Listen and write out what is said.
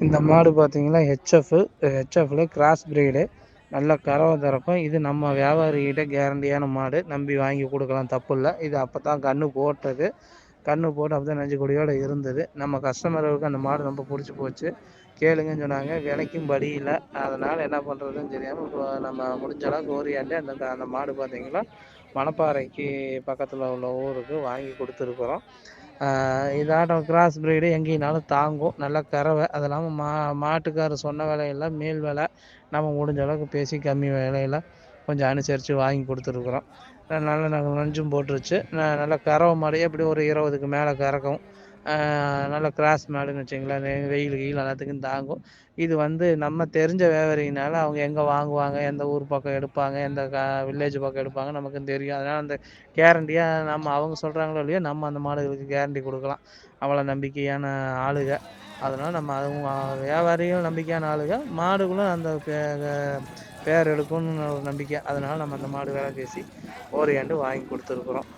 இந்த மாடு பார்த்தீங்கன்னா ஹெச்எஃப் ஹெச்எஃப்ல கிராஸ் பிரீடு நல்ல கறவை திறக்கும். இது நம்ம வியாபாரிகிட்ட கேரண்டியான மாடு. நம்பி வாங்கி கொடுக்கலாம். தப்பு இல்லை. இது அப்போ தான் கன்று போட்டது. கன்று போட்டு அப்படிதான் நஞ்சு கொடியோடு இருந்தது. நம்ம கஸ்டமர்களுக்கு அந்த மாடு ரொம்ப பிடிச்சி போச்சு. கேளுங்கன்னு சொன்னாங்க. விலைக்கும் படி இல்லை. அதனால் என்ன பண்ணுறதுன்னு தெரியாமல் இப்போ நம்ம முடிஞ்ச அளவுக்கு ஓரியாண்டு அந்த அந்த மாடு பார்த்தீங்கன்னா மணப்பாறைக்கு பக்கத்தில் உள்ள ஊருக்கு வாங்கி கொடுத்துருக்குறோம். இதாட்டம் கிராஸ் ப்ரீடு எங்கேனாலும் தாங்கும். நல்ல கறவை. அது இல்லாமல் மா மாட்டுக்காரர் சொன்ன விலையெல்லாம் மேல் விலை நம்ம முடிஞ்ச அளவுக்கு பேசி கம்மி விலையில கொஞ்சம் அனுசரித்து வாங்கி கொடுத்துருக்குறோம். நல்ல நஞ்சும் போட்டுருச்சு. நல்ல கறவை மாடு எப்படி ஒரு இருபதுக்கு மேலே கறக்கும். நல்ல கிராஸ் மாடுன்னு வச்சுங்களேன் வெயில் வெயில் எல்லாத்துக்கும் தாங்கும். இது வந்து நம்ம தெரிஞ்ச வியாபாரினால அவங்க எங்கே வாங்குவாங்க எந்த ஊர் பக்கம் எடுப்பாங்க எந்த வில்லேஜ் பக்கம் எடுப்பாங்க நமக்கு தெரியும். அதனால் அந்த கேரண்டியாக நம்ம அவங்க சொல்கிறாங்களோ இல்லையோ நம்ம அந்த மாடுகளுக்கு கேரண்டி கொடுக்கலாம். அவ்வளோ நம்பிக்கையான ஆளுக. அதனால் நம்ம அவங்க வியாபாரியும் நம்பிக்கையான ஆளுக. மாடுகளும் அந்த பேர் எடுக்கும்னு ஒரு நம்பிக்கை. அதனால் நம்ம அந்த மாடு வேலை பேசி ஓரியாண்டு வாங்கி கொடுத்துருக்குறோம்.